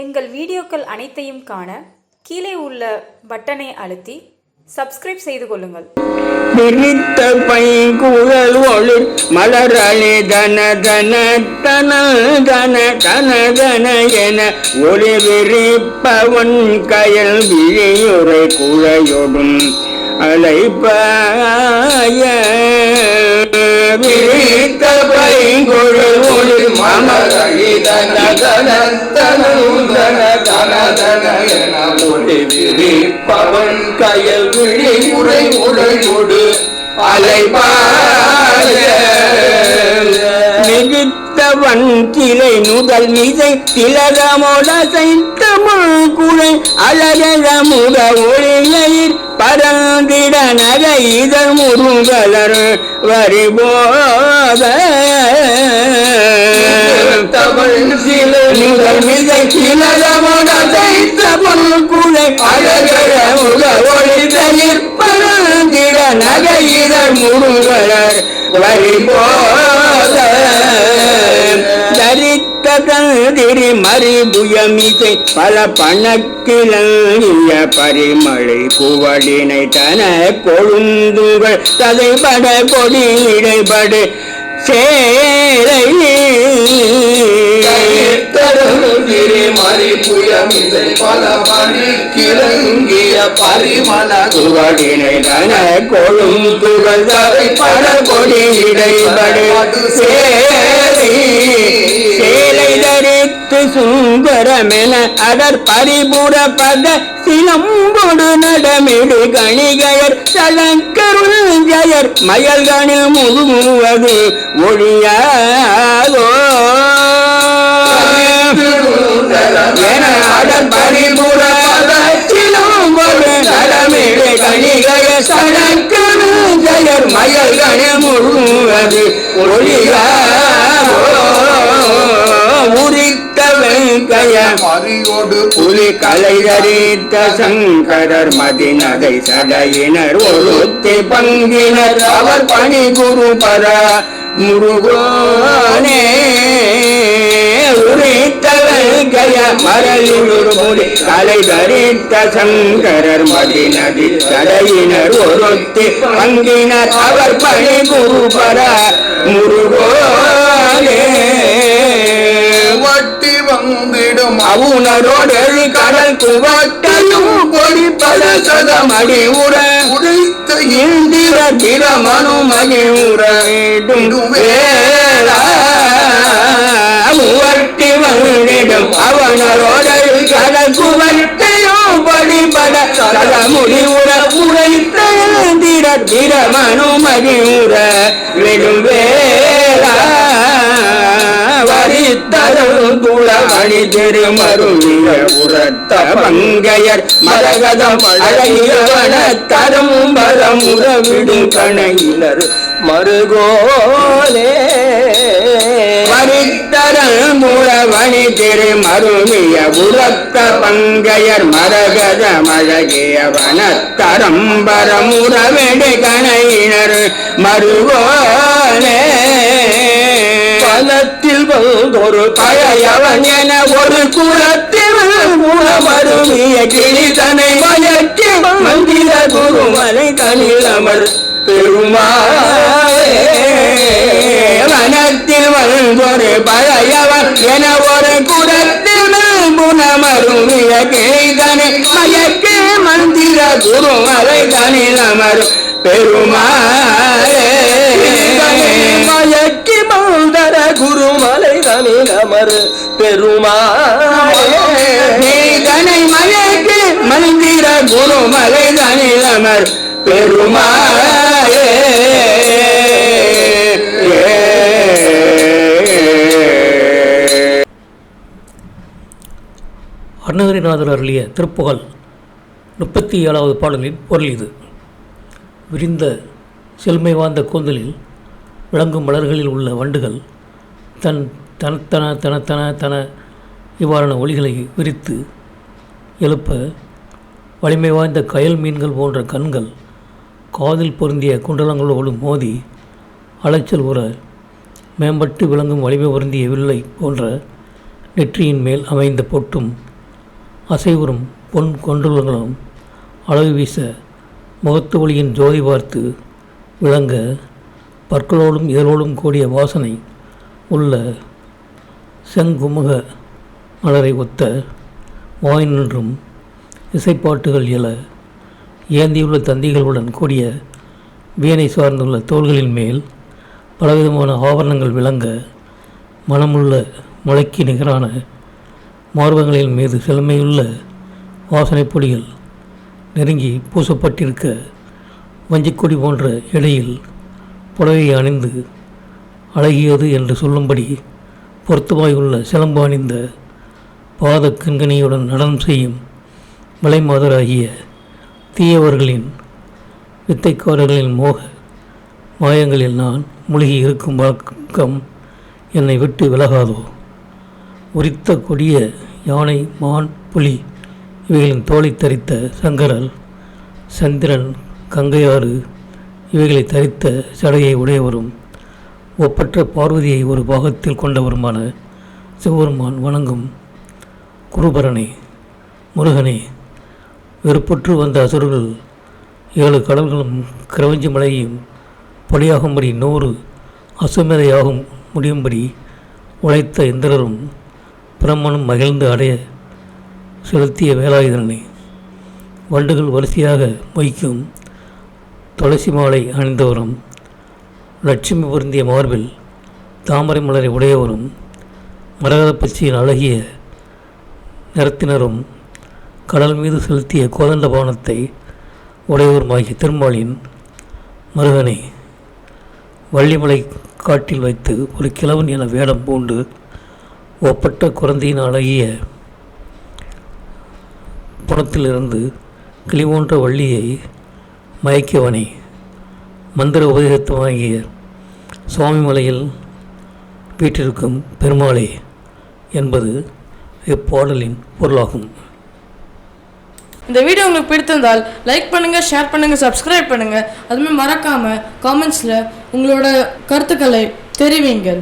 எங்கள் வீடியோக்கள் அனைத்தையும் காண கீழே உள்ள பட்டனை அழுத்தி சப்ஸ்கிரைப் செய்து கொள்ளுங்கள். விரித்த பைங்குழல் ஒளி மலரளி தன தன தன தன தன தன என ஒளி விரிப்பவன் கயல் விழியுரை குழையொடும். அலைப்பாய விரித்த பைங்குழல் ஒளி கயல் விழி உரை உழையொடு அலைபாய மிகுத்தவன் கிளை நுதல் மிசை திலகமோட சைத்தமுள் குழை அழகமுட ஒளியயிர் பரந்திட நக இதழ் முருகலர் வரிபோத. முதல் மிகை திலகமோட சைத்தமுள் குழை அழகமுட ஒளிதயிர் பரந்திட நக இதழ் முருகலர் வரிபோத. தரித்த கதிரி மறிபுயமிசை பல பணக்கிழங்கிய பரிமழை குவடினை தன கொழுந்துகள் ததைபட கொடி இடைபடு சேரை தருகிரி மறி புயமிசை பல பணி கிளங்கிய பரிமள குவடினை தன கொழுந்துகள் ததைபட கொடி இடைபடு சேரை சுந்தரமென அடர் பரிபுற பத சிலம்பொடு நடமிடு கணிகையர் சலங்கருள் ஜயர் மயல்கணில் முழுவது ஒழியாதோ. என அடர் பரிபுற பத சிலம்பொடு நடமிடு கணிகையர் சலங்கருள் ஜயர் மயல்கணில் முழுவது ஒழியாதோ. உரிய வெங்கைய மறியோடு புலி கலைதறித்த சங்கரர் மதிநகை சடையினர் ஒழுத்தி பங்கினர். அவர் பணி குரு பர முருகோனே உரித்த வெங்கைய புலி கலைதறித்த சங்கரர் மதிநதி சடையினர் ஒழுத்தி பங்கினர். அவர் பணி குரு பர முருகோ வந்திடும் அவுணரோடு கடல் குவட்டையும் பொடிப்பட சதமடி உற. உடைத்த இந்திர திரமனு மணி உற. வேண்டும் வேளா மூவட்டி வந்திடும் அவனரோடு கடல் குவட்டையும் பொடிப்பட சதமுடி உற. உரைத்த இந்திர திரமனு மணி உற. வேண்டும் குளமணி திருமருளிய உரத்த பங்கையர் மரகதம் அழகியவன தரம் பரம் உறவிடும் கணையினர் மருகோலே. வரித்தரம் முழவணி திருமருவிய உரத்த பங்கையர் மரகத அழகியவன தரம் பரம் உறவிடு கணையினர் மருகோலே. பலத்தில் வந்தொரு பழையவன் என ஒரு குலத்தில் குணமருவிய கிளிதனை மயக்கி மந்திர குருமனை தனில் அமர் பெருமாளே. வனத்தில் வந்தொரு பழையவன் என ஒரு குலத்தில் குணமருவிய கிளிதனை மயக்கி மந்திர குருமலை தனில் அமர் பெருமாளே. மயக்கி தனில் அமர் பெருமாளே. தனை மயக்கி மந்திர குருமலை தனில் அமர் பெருமாளே. அருணகிரிநாதர் அருளிய திருப்புகழ் முப்பத்தி ஏழாவது பாடலின் பொருள் இது. விரிந்த செழுமை வாய்ந்த கூந்தலில் விளங்கும் மலர்களில் உள்ள வண்டுகள் தன் தனத்தன தனத்தன தன இவ்வாறான ஒளிகளை விரித்து எழுப்ப வலிமை வாய்ந்த கயல் மீன்கள் போன்ற கண்கள் காதில் பொருந்திய குண்டலங்களோடு மோதி அலைச்சல் உற மேம்பட்டு விளங்கும் வலிமை பொருந்திய வில்லை போன்ற நெற்றியின் மேல் அமைந்த பொட்டும் அசைவுறும் பொன் கொண்டுள்ளங்களும் அழகு வீச முகத்து ஒளியின் ஜோதி பார்த்து விளங்க பற்களோடும் இதழோடும் கூடிய வாசனை உள்ள செங்குமுக மலரை ஒத்த வாய் நின்றும் இசைப்பாட்டுகள் எழ ஏந்தியுள்ள தந்திகளுடன் கூடிய வீணை சார்ந்துள்ள தோள்களின் மேல் பலவிதமான ஆபரணங்கள் விளங்க மனமுள்ள முளைக்கு நிகரான மார்பங்களின் மீது செழுமையுள்ள வாசனை பொடிகள் நெருங்கி பூசப்பட்டிருக்க வஞ்சிக்கொடி போன்ற இடையில் புடவையை அணிந்து அழகியது என்று சொல்லும்படி பொருத்தமாயுள்ள சிலம்பு அணிந்த பாத கண்கணியுடன் நடனம் செய்யும் மலைமாதராகிய தீயவர்களின் வித்தைக்காரர்களின் மோக மாயங்களில் நான் மூழ்கி இருக்கும் வழக்கம் என்னை விட்டு விலகாதோ? உரித்த கொடிய யானை மான் புலி இவைகளின் தோலை தரித்த சங்கரல் சந்திரன் கங்கையாறு இவைகளை தரித்த சடையை உடையவரும் ஒப்பற்ற பார்வதியை ஒரு பாகத்தில் கொண்டவருமான சிவபெருமான் வணங்கும் குருபரனே முருகனே வெறுப்புற்று வந்த அசுரர்கள் ஏழு கடல்களும் கிரவஞ்சி மலையும் பலியாகும்படி நூறு அசுமேதையாகும் முடியும்படி உழைத்த இந்திரரும் பிரம்மனும் மகிழ்ந்து அடைய செலுத்திய வேலாயுதனை. வண்டுகள் வரிசையாக மொய்க்கும் துளசி மாலை அணிந்தவரும் லட்சுமி பொருந்திய மார்பில் தாமரை மலரை உடையவரும் மரகத பச்சையின் அழகிய நிறத்தினரும் கடல் மீது செலுத்திய கோதண்ட பானத்தை உடையவருமாகிய திருமாலின் மருகனை வள்ளிமலை காட்டில் வைத்து ஒரு கிழவன் என வேடம் பூண்டு ஒப்பட்ட குழந்தையின் அழகிய புறத்திலிருந்து கிளி போன்ற வள்ளியை மயக்கியவனை. மந்திர உபதேசத்தமாகிய சுவாமி மலையில் வீற்றிருக்கும் பெருமாளே என்பது இப்பாடலின் பொருளாகும். இந்த வீடியோ உங்களுக்கு பிடித்திருந்தால் லைக் பண்ணுங்கள் ஷேர் பண்ணுங்கள் சப்ஸ்கிரைப் பண்ணுங்கள் அதுமாதிரி மறக்காமல் காமெண்ட்ஸில் உங்களோட கருத்துக்களை தெரிவிங்கள்.